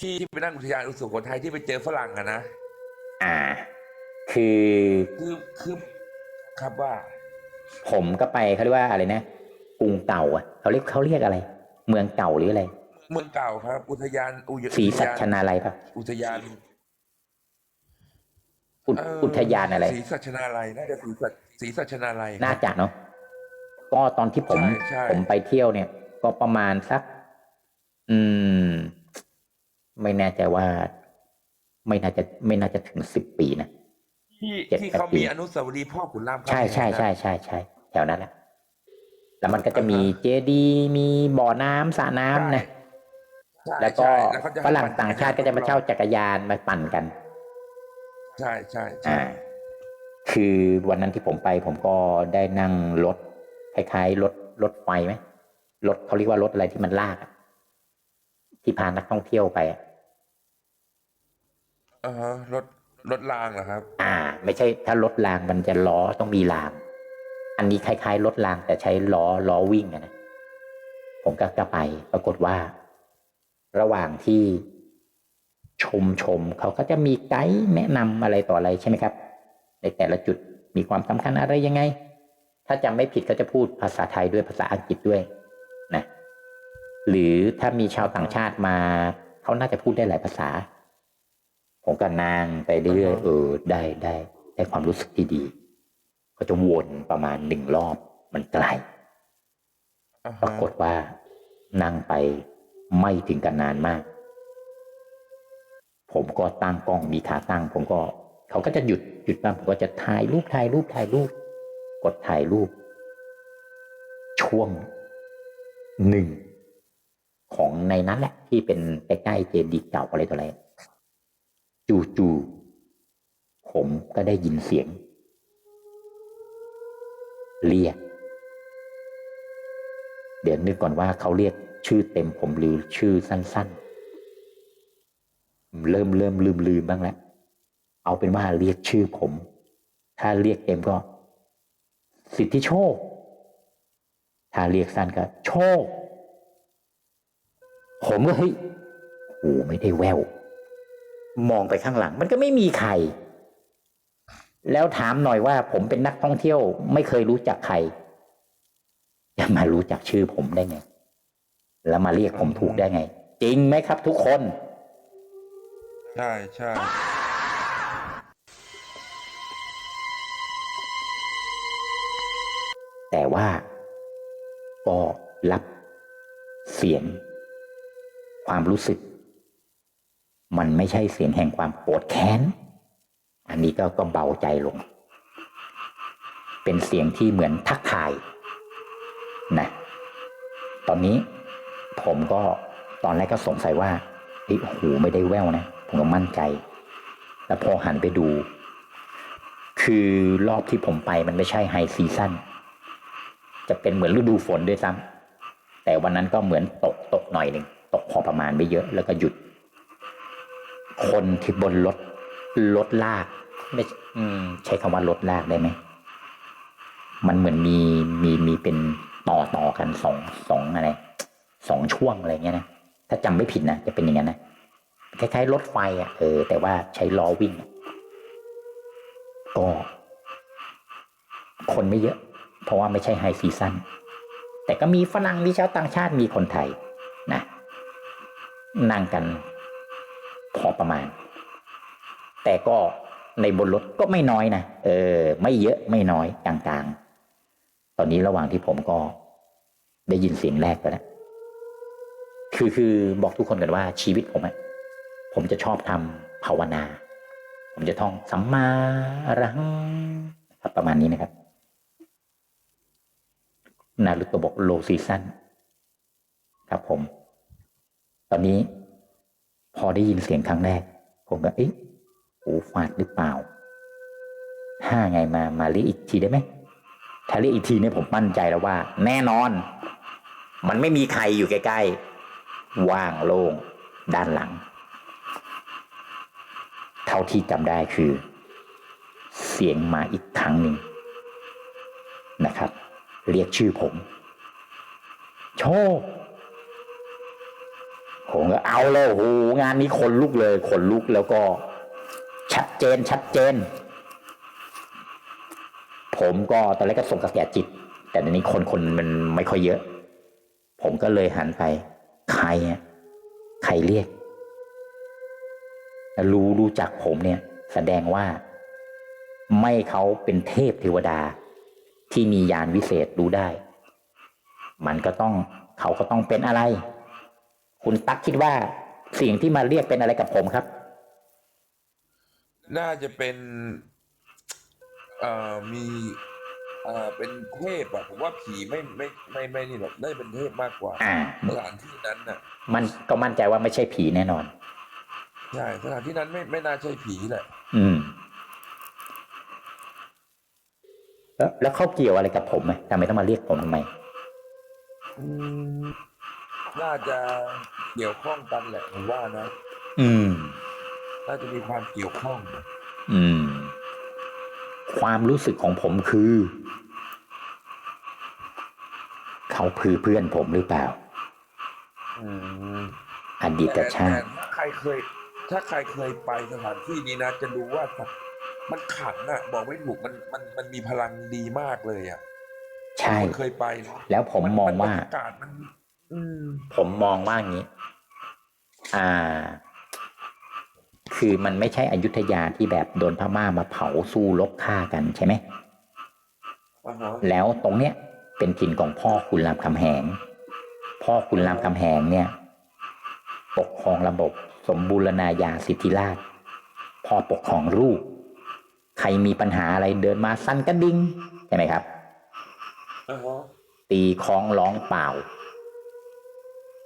ที่ที่ไปนั่งอุทยานอุสุโขทัยที่ไปเจอฝรั่งอะนะอ่า คือคือคือครับว่าผมก็ไปเขาเรียกว่าอะไรนะกรุงเก่าอะเขาเรียกเขาเรียกอะไร เมืองเก่าหรืออะไรเมืองเก่าครับ อุทยานอุยศรีสัชอุทยนาลัยปะอุทยานอุทเอุทยานอะไรศรีสัชนาลัยน่าจะศรีสัชศรีสัชนาลัยน่าจะเนาะก็ตอนที่ผม ใช่ใช่ผมไปเที่ยวเนี่ย ก็ประมาณสัก อืม ไม่แน่ใจว่าไม่น่าจะไม่น่าจะถึงสิบปีนะที่เจ็ดที่แปดเขาปีมีอนุสาวรีย์พ่อขุนรามคำใช่แหงใช่นะใช่ใช่ใช่แถวนั้นแหละแล้วมันก็จะมีอ่าฮะเจดีย์มีบ่อน้ำสระน้ำนะ ใช่แล้วก็ใช่แล้วเขาจะให้ฝรั่งต่างชาติก็จะมาเช่าจักรยานมาปั่นกัน ใช่ใช่ใช่อ่า คือวันนั้นที่ผมไปผมก็ได้นั่งรถคล้ายๆรถรถไฟไหมรถเขาเรียกว่ารถอะไรที่มันลากอะที่พานักท่องเที่ยวไปอะเออฮะรถรถรางเหรอครับ อ่า ไม่ใช่ถ้ารถรางมันจะล้อต้องมีราง อันนี้คล้ายๆรถรางแต่ใช้ล้อล้อวิ่งอะนะผมก็จะไปปรากฏว่า ระหว่างที่ชมชมเขาก็จะมีไกด์แนะนำอะไรต่ออะไรใช่ไหมครับ ในแต่ละจุดมีความสำคัญอะไรยังไง ถ้าจำไม่ผิดก็จะพูดภาษาไทยด้วยภาษาอังกฤษด้วยนะหรือถ้ามีชาวต่างชาติมา เขาน่าจะพูดได้หลายภาษา ผมก็นั่งไปเรื่อยอ่าฮะๆเออได้ได้ได้ความรู้สึกที่ดี ก็จะวนประมาณหนึ่งรอบมันไกลอ่าปราฮะกฏว่านั่งไปไม่ถึงกันนานมาก ผมก็ตั้งกล้องมีขาตั้ง ผมก็ เขาก็จะหยุดหยุดบ้างผมก็จะถ่ายรูปถ่ายรูปถ่ายรูป กดถ่ายรูป ช่วงหนึ่งของในนั้นแหละที่เป็นใกล้ๆเจดีย์เก่าอะไรต่ออะไร จู่ๆผมก็ได้ยินเสียง เรียก เดี๋ยวนึกก่อนว่าเขาเรียกชื่อเต็มผมหรือชื่อสั้น ๆ เริ่มเริ่มลืมลืมบ้างแล้วเอาเป็นว่าเรียกชื่อผม ถ้าเรียกเต็มก็ สิทธิโชค ถ้าเรียกสั้นก็ โชค ผมก็เฮ้ยโอ้ไม่ได้แวว มองไปข้างหลัง มันก็ไม่มีใคร แล้วถามหน่อยว่าผมเป็นนักท่องเที่ยว ไม่เคยรู้จักใครจะมารู้จักชื่อผมได้ไง แล้วมาเรียกผมถูกได้ไง จริงไหมครับทุกคน ใช่ใช่แต่ว่าก็รับเสียง ความรู้สึก มันไม่ใช่เสียงแห่งความโกรธแค้น อันนี้ก็ก็เบาใจลง เป็นเสียงที่เหมือนทักทายนะ ตอนนี้ผมก็ตอนแรกก็สงสัยว่าเฮ้ยโอ้โหไม่ได้แววนะ ผมก็มั่นใจ แล้วพอหันไปดู คือรอบที่ผมไปมันไม่ใช่ไฮซีซั่น จะเป็นเหมือนฤดูฝนด้วยซ้ำแต่วันนั้นก็เหมือนตกตกหน่อยหนึ่ง ตกพอประมาณไม่เยอะแล้วก็หยุด คนที่บนรถรถลากไม่ใช้คำว่ารถลากได้ไหมมันเหมือนมีมีมีเป็นต่อต่อกันสองสองอะไรสองช่วงอะไรเงี้ยนะถ้าจำไม่ผิดนะจะเป็นอย่างนั้นนะคล้ายๆรถไฟอะเออแต่ว่าใช้ล้อวิ่งก็คนไม่เยอะ เพราะว่าไม่ใช่ไฮซีซั่นแต่ก็มีฝรั่งมีชาวต่างชาติมีคนไทยนะนั่งกัน พอประมาณ แต่ก็ในบนรถก็ไม่น้อยนะเออ ไม่เยอะไม่น้อยกลางๆ ตอนนี้ระหว่างที่ผมก็ได้ยินเสียงแรกไปแล้วคือคือบอกทุกคนกันว่าชีวิตผมอะผมจะชอบทำภาวนา ผมจะท่องสัมมาอรหังครับประมาณนี้นะครับ นารุโตบอกโลซีซันครับผม ตอนนี้ พอได้ยินเสียงครั้งแรก ผมก็เอ๊ะหูฟาดหรือเปล่า ถ้าไงมามาเรียกอีกทีได้ไหมถ้าเรียกอีกทีเนี่ยผมมั่นใจแล้วว่า แน่นอน มันไม่มีใครอยู่ใกล้ๆ ว่างโล่งด้านหลัง เท่าที่จำได้คือ เสียงมาอีกครั้งหนึ่งนะครับ เรียกชื่อผม โชค ผมก็เอาเลยโหงานนี้ขนลุกเลยขนลุกแล้วก็ ชัดเจนชัดเจน ผมก็ตอนแรกก็ส่งกระแสจิต แต่ตอนนี้คนคนมันไม่ค่อยเยอะ ผมก็เลยหันไป ใครอะใครเรียกรู้รู้จักผมเนี่ย แสดงว่า ไม่เขาเป็นเทพเทวดา ที่มียานวิเศษรู้ได้ มันก็ต้องเขาก็ต้องเป็นอะไร คุณตั๊กคิดว่าสิ่งที่มาเรียกเป็นอะไรกับผมครับ น่าจะเป็นเอ่อมีเอ่อเป็นเทพอะผมว่าผีไม่ไม่ไม่ไม่นี่หรอกได้เป็นเทพมากกว่าอ่า สถานที่นั้นน่ะ มันก็มั่นใจว่าไม่ใช่ผีแน่นอน ใช่สถานที่นั้นไม่ไม่น่าใช่ผีแหละ อืม แล้วแล้วเขาเกี่ยวอะไรกับผมไหมทำไมต้องมาเรียกผมทำไม อืมน่าจะ เกี่ยวข้องกันแหละผมว่านะอืมน่าจะมีความเกี่ยวข้อง อืม ความรู้สึกของผมคือ เขาคือเพื่อนผมหรือเปล่า อืมอดีตแต่ชาแต่ติถ้าใครเคย ถ้าใครเคยไปสถานที่นี้นะ จะรู้ว่ามันขังอะบอกไม่ถูกมันมันมันมีพลังดีมากเลยอะใช่คนเคยไปนะแล้วผมมองว่าบรรยากาศมันอืม ผมมองว่าอย่างนี้ อ่า คือมันไม่ใช่อยุธยาที่แบบโดนพม่ามาเผาสู้รบฆ่ากันใช่ไหมอ่าฮะแล้วตรงเนี้ยเป็นถิ่นของพ่อคุณรามคำแหง พ่อคุณรามคำแหงเนี่ย ปกครองระบบสมบูรณาญาสิทธิราชย์พ่อปกครองลูก ใครมีปัญหาอะไรเดินมาสั้นกระดิ่งใช่ไหมครับอ่าฮะตีคล้องร้องเปล่า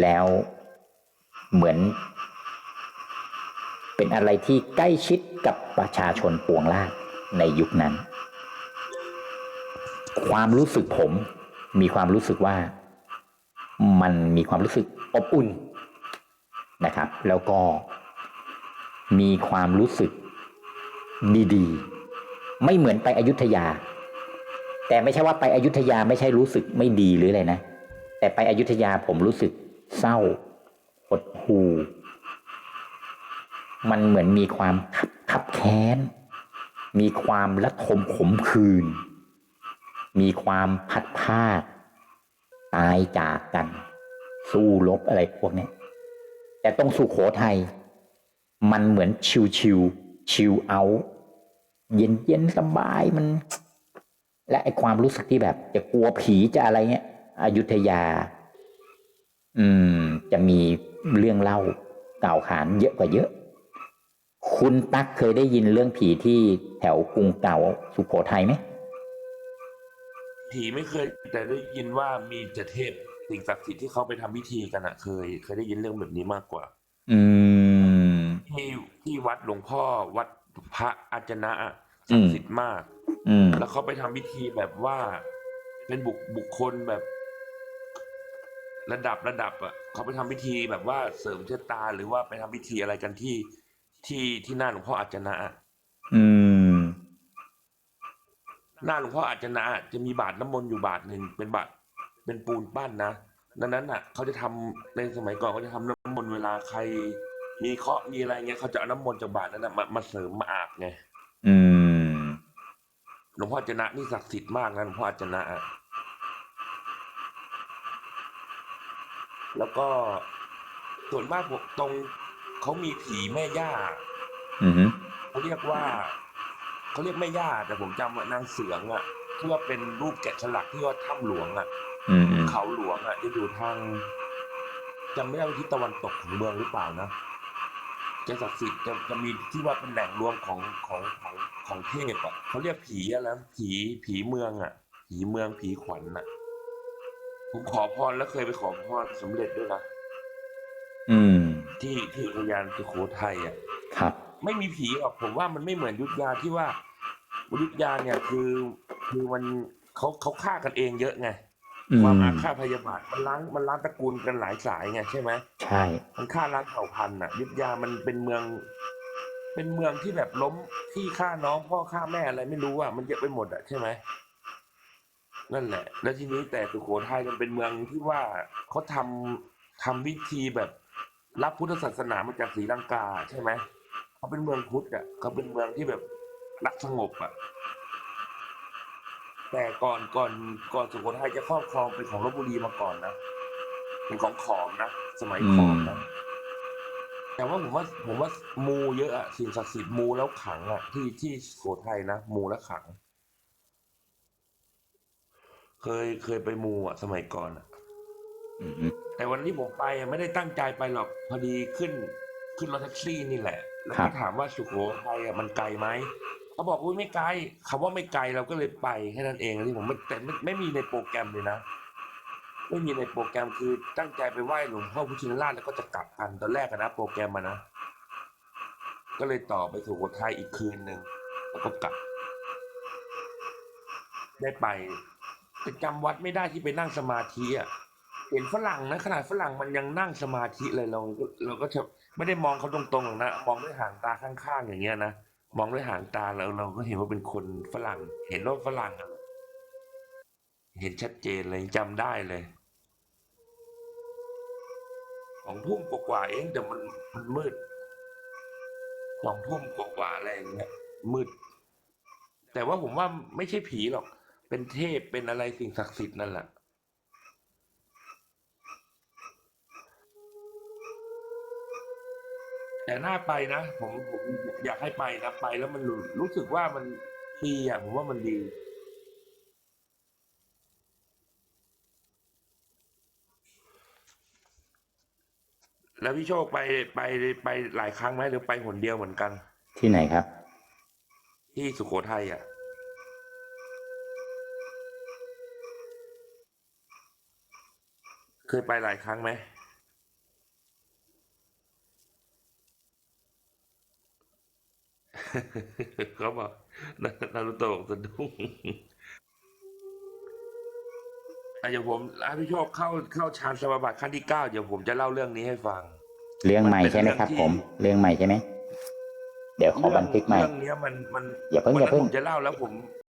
แล้วเหมือน เป็นอะไรที่ใกล้ชิดกับประชาชนปวงราษฎร์ในยุคนั้น ความรู้สึกผมมีความรู้สึกว่ามันมีความรู้สึกอบอุ่นนะครับ แล้วก็มีความรู้สึกดีๆ ไม่เหมือนไปอยุธยา แต่ไม่ใช่ว่าไปอยุธยาไม่ใช่รู้สึกไม่ดีหรืออะไรนะ แต่ไปอยุธยาผมรู้สึก เศร้าหดหู่มันเหมือนมีความขับขับแค้น มีความระทมขมขื่นมีความพัดพาดตายจากกัน สู้รบอะไรพวกนี้แต่ตรงสุขโขทัยมันเหมือนชิวชิวชิวเอา เย็นเย็นสบายมัน และไอความรู้สึกที่แบบ จะกลัวผีจะอะไรเงี้ยอยุธยา อืม จะมีเรื่องเล่ากล่าวขานเยอะกว่าเยอะ คุณตั๊กเคยได้ยินเรื่องผีที่แถวกรุงเก่าสุโขทัยไหมผีไม่เคย แต่ได้ยินว่ามีจะเทพสิ่งศักดิ์สิทธิ์ที่เขาไปทำพิธีกันอะเคย เคยได้ยินเรื่องแบบนี้มากกว่า อืมที่ที่วัดหลวงพ่อวัดพระอาจนะอะอืศักมดิ์สิทธิ์มาก อืมแล้วเขาไปทำพิธีแบบว่า เป็นบุคบุคคลแบบ ระดับระดับอะเขาไปทำพิธีแบบว่าเสริมชะตาหรือว่าไปทำพิธีอะไรกันที่ที่ที่หน้าหลวงพ่ออาจนะอะอืม หน้าหลวงพ่ออาจนะจะมีบาทน้ำมนต์อยู่บาทหนึ่งเป็นบาทเป็นปูนปั้นนะดังนั้นอะ เขาจะทำในสมัยก่อนเขาจะทำน้ำมนต์เวลาใคร มีเคราะห์มีอะไรเงี้ยเขาจะเอาน้ำมนต์จากบาทนั้นนะมามาเสริมมาอาบไงอืมหลวงพ่ออาจนะนี่ศักดิ์สิทธิ์มากนะหลวงพ่ออาจนะอะ แล้วก็ส่วนมากตรงเขามีผีแม่ย่าอืมเขาเรียกว่าเขาเรียกแม่ย่าแต่ผมจำว่านางเสืองอะที่ว่าเป็นรูปแกะสลักที่ว่าถ้ำหลวงอะอืมอืมเขาหลวงอะจะอยู่ทางจำไม่ได้ว่าทิศตะวันตกของเมืองหรือเปล่านะจะศักดิ์สิทธิ์จะจะมีที่ว่าเป็นแหล่งรวมของของของของเทพอะเขาเรียกผีอะไรนะผีผีเมืองอะผีเมืองผีขวัญอะ ผมขอพรแล้วเคยไปขอพรสำเร็จด้วยนะอืม ที่ที่อุทยานสุโขทัยอะครับ ไม่มีผีหรอกผมว่ามันไม่เหมือนยุทธยาที่ว่ายุทธยาเนี่ยคือคือมันเขาเขาฆ่ากันเองเยอะไงอืความมอาฆาตพยาบาทมันล้างมันล้างตระกูลกันหลายสายไงใช่ไหมใช่ มันฆ่าล้างเผ่าพันธุ์อะ ยุทธยามันเป็นเมือง เป็นเมืองที่แบบล้มที่ฆ่าน้องพ่อฆ่าแม่อะไรไม่รู้อะมันเยอะไปหมดอะใช่ไหม นั่นแหละ แล้วทีนี้แต่สุโขทัยมันเป็นเมืองที่ว่าเขาทำทำพิธีแบบ รับพุทธศาสนามาจากศรีลังกาใช่ไหมเขาเป็นเมืองพุทธอะเขาเป็นเมืองที่แบบรักสงบอะ แต่ก่อนก่อนก่อนสุโขทัยจะครอบครองเป็นของลบบุรีมาก่อนนะเป็นของขอมนะสมัยขอมนะแต่ว่าผมว่าผมว่ามูเยอะอะสิ่งศักดิ์สิทธิ์มูแล้วขังอะที่ที่สุโขทัยนะมูแล้วขัง เคยเคยไปมูอะสมัยก่อนอะอืมแต่วันที่ผมไปอะไม่ได้ตั้งใจไปหรอกพอดีขึ้นขึ้นรถแท็กซี่นี่แหละ แล้วครัก็บถามว่าสุโขทัยอะมันไกลไหมเขาบอกอุ้ยไม่ไกลคำว่าไม่ไกลเราก็เลยไปแค่นั้นเองที่ผมไม่แต่ไม่ไม่มีในโปรแกรมเลยนะไม่มีในโปรแกรมคือตั้งใจไปไหว้หลวงพ่อพุทธินราชแล้วก็จะกลับกันตอนแรกอะนะโปรแกรมมานะก็เลยต่อไปสุโขทัยอีกคืนหนึ่งแล้วก็กลับ ได้ไป แต่จำวัดไม่ได้ที่ไปนั่งสมาธิอะเห็นฝรั่งนะขนาดฝรั่งมันยังนั่งสมาธิเลยเราเราก็จะไม่ได้มองเขาตรงๆหรอกนะมองด้วยหางตาข้างๆอย่างเงี้ยนะมองด้วยหางตาแล้วเราก็เห็นว่าเป็นคนฝรั่ง เห็นว่าฝรั่งอะเห็นชัดเจนเลยจำได้เลยสองทุ่มกว่าเองแต่มันมันมืดสองทุ่มกว่าอะไรอย่างเงี้ยมืด แต่ว่าผมว่าไม่ใช่ผีหรอก เป็นเทพเป็นอะไรสิ่งศักดิ์สิทธิ์นั่นแหละแต่น่าไปนะผมผมอยากให้ไปนะไปแล้วมันรู้รู้สึกว่ามันดีอะผมว่ามันดีแล้วพี่โชคไปไปไปหลายครั้งไหมหรือไปหนเดียวเหมือนกัน ที่ไหนครับ ที่สุโขทัยอะ เคยไปหลายครั้งไหมเขาบอกนานารุโตะบอกสะดุ้งอะเดี๋ยวผมอะพี่โชคเข้าเข้าฌานสมาบัติขั้นที่เก้าเดี๋ยวผมจะเล่าเรื่องนี้ให้ฟัง เรื่องใหม่มันเป็นใช่ไหมครับเรื่องที่ผม เรื่องใหม่ใช่ไหมเดี๋ยวขอบันทึกใหม่เรื่องเนี้ยมันมันอย่าเพิ่งวัอย่านั้นเพิ่งผมจะเล่าแล้วผม